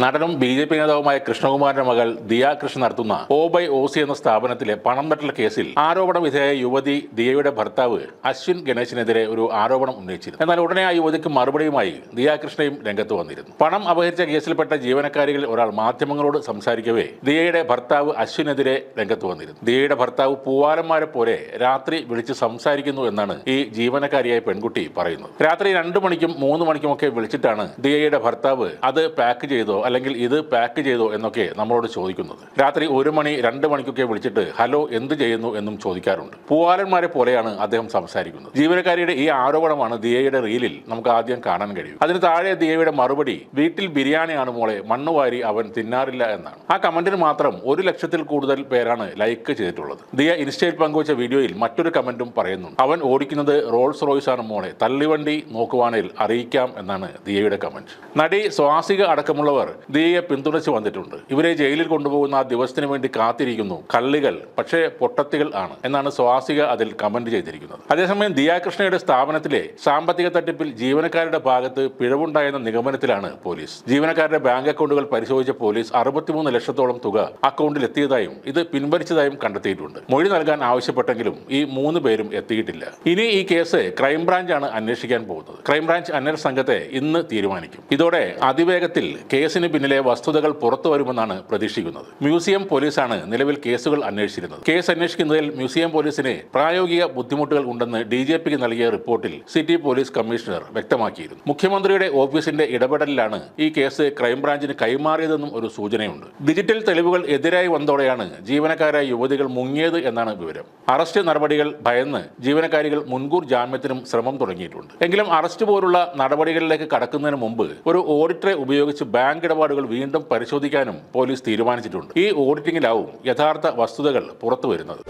നടനും B J P നേതാവുമായ കൃഷ്ണകുമാറിന്റെ മകൾ ദിയ കൃഷ്ണ നടത്തുന്ന ഓ ബൈ ഒ സി എന്ന സ്ഥാപനത്തിലെ പണം തട്ടൽ കേസിൽ ആരോപണ വിധേയ യുവതി ദിയയുടെ ഭർത്താവ് അശ്വിൻ ഗണേശിനെതിരെ ഒരു ആരോപണം ഉന്നയിച്ചിരുന്നു. എന്നാൽ ഉടനെ ആ യുവതിക്ക് മറുപടിയുമായി ദിയ കൃഷ്ണയും രംഗത്ത് വന്നിരുന്നു. പണം അപഹരിച്ച കേസിൽപ്പെട്ട ജീവനക്കാരികളിൽ ഒരാൾ മാധ്യമങ്ങളോട് സംസാരിക്കവേ ദിയയുടെ ഭർത്താവ് അശ്വിനെതിരെ രംഗത്ത് വന്നിരുന്നു. ദിയയുടെ ഭർത്താവ് പൂവാലന്മാരെ പോലെ രാത്രി വിളിച്ച് സംസാരിക്കുന്നു എന്നാണ് ഈ ജീവനക്കാരിയായ പെൺകുട്ടി പറയുന്നത്. രാത്രി രണ്ടു മണിക്കും മൂന്ന് മണിക്കുമൊക്കെ വിളിച്ചിട്ടാണ് ദിയയുടെ ഭർത്താവ് അത് പാക്ക് ചെയ്തോ അല്ലെങ്കിൽ ഇത് പാക്ക് ചെയ്തോ എന്നൊക്കെ നമ്മളോട് ചോദിക്കുന്നത്. രാത്രി ഒരു മണി രണ്ട് മണിക്കൊക്കെ വിളിച്ചിട്ട് ഹലോ എന്ത് ചെയ്യുന്നു? എന്നും ചോദിക്കാറുണ്ട്. പൂവാലന്മാരെ പോലെയാണ് അദ്ദേഹം സംസാരിക്കുന്നത്. ജീവനക്കാരിയുടെ ഈ ആരോപണമാണ് ദിയയുടെ റീലിൽ നമുക്ക് ആദ്യം കാണാൻ കഴിയും. അതിന് താഴെ ദിയയുടെ മറുപടി വീട്ടിൽ ബിരിയാണിയാണ് മോളെ മണ്ണുവാരി അവൻ തിന്നാറില്ല എന്നാണ്. ആ കമന്റിന് മാത്രം ഒരു ലക്ഷത്തിൽ കൂടുതൽ പേരാണ് ലൈക്ക് ചെയ്തിട്ടുള്ളത്. ദിയ ഇൻസ്റ്റയിൽ പങ്കുവച്ച വീഡിയോയിൽ മറ്റൊരു കമന്റും പറയുന്നുണ്ട്. അവൻ ഓടിക്കുന്നത് റോൾസ് റോയ്സ് ആണ് മോളെ തള്ളിവണ്ടി നോക്കുവാണേൽ അറിയിക്കാം എന്നാണ് ദിയയുടെ കമന്റ്. നടി സ്വാസിക അടക്കമുള്ളവർ ദിയയെ പിന്തുണച്ച് വന്നിട്ടുണ്ട്. ഇവരെ ജയിലിൽ കൊണ്ടുപോകുന്ന ആ ദിവസത്തിന് വേണ്ടി കാത്തിരിക്കുന്നു. കള്ളികൾ പക്ഷേ പൊട്ടത്തികൾ ആണ് എന്നാണ് സ്വാസിക അതിൽ കമന്റ് ചെയ്തിരിക്കുന്നത്. അതേസമയം ദിയാകൃഷ്ണയുടെ സ്ഥാപനത്തിലെ സാമ്പത്തിക തട്ടിപ്പിൽ ജീവനക്കാരുടെ ഭാഗത്ത് പിഴവുണ്ടായെന്ന നിഗമനത്തിലാണ് പോലീസ്. ജീവനക്കാരുടെ ബാങ്ക് അക്കൗണ്ടുകൾ പരിശോധിച്ച പോലീസ് അറുപത്തിമൂന്ന് ലക്ഷത്തോളം തുക അക്കൗണ്ടിൽ എത്തിയതായും ഇത് പിൻവലിച്ചതായും കണ്ടെത്തിയിട്ടുണ്ട്. മൊഴി നൽകാൻ ആവശ്യപ്പെട്ടെങ്കിലും ഈ മൂന്ന് പേരും എത്തിയിട്ടില്ല. ഇനി ഈ കേസ് ക്രൈംബ്രാഞ്ചാണ് അന്വേഷിക്കാൻ പോകുന്നത്. ക്രൈംബ്രാഞ്ച് അന്വേഷണ സംഘത്തെ ഇന്ന് തീരുമാനിക്കും. ഇതോടെ അതിവേഗത്തിൽ കേസിന് പിന്നിലെ വസ്തുതകൾ പുറത്തു വരുമെന്നാണ് പ്രതീക്ഷിക്കുന്നത്. മ്യൂസിയം പോലീസാണ് നിലവിൽ കേസുകൾ അന്വേഷിച്ചിരുന്നത്. കേസ് അന്വേഷിക്കുന്നതിൽ മ്യൂസിയം പോലീസിന് പ്രായോഗിക ബുദ്ധിമുട്ടുകൾ ഉണ്ടെന്ന് ഡി ജെ പിക്ക് നൽകിയ റിപ്പോർട്ടിൽ സിറ്റി പോലീസ് കമ്മീഷണർ വ്യക്തമാക്കിയിരുന്നു. മുഖ്യമന്ത്രിയുടെ ഓഫീസിന്റെ ഇടപെടലിലാണ് ഈ കേസ് ക്രൈംബ്രാഞ്ചിന് കൈമാറിയതെന്നും ഒരു സൂചനയുണ്ട്. ഡിജിറ്റൽ തെളിവുകൾ എതിരായി വന്നതോടെയാണ് ജീവനക്കാരായ യുവതികൾ മുങ്ങിയത് എന്നാണ് വിവരം. അറസ്റ്റ് നടപടികൾ ഭയന്ന് ജീവനക്കാരികൾ മുൻകൂർ ജാമ്യത്തിനും ശ്രമം തുടങ്ങിയിട്ടുണ്ട്. എങ്കിലും അറസ്റ്റ് പോലുള്ള നടപടികളിലേക്ക് കടക്കുന്നതിന് മുമ്പ് ഒരു ഓഡിറ്ററെ ഉപയോഗിച്ച് ബാങ്ക് ഇടപാടുകൾ വീണ്ടും പരിശോധിക്കാനും പോലീസ് തീരുമാനിച്ചിട്ടുണ്ട്. ഈ ഓഡിറ്റിംഗിലാവും യഥാർത്ഥ വസ്തുതകൾ പുറത്തു വരുന്നത്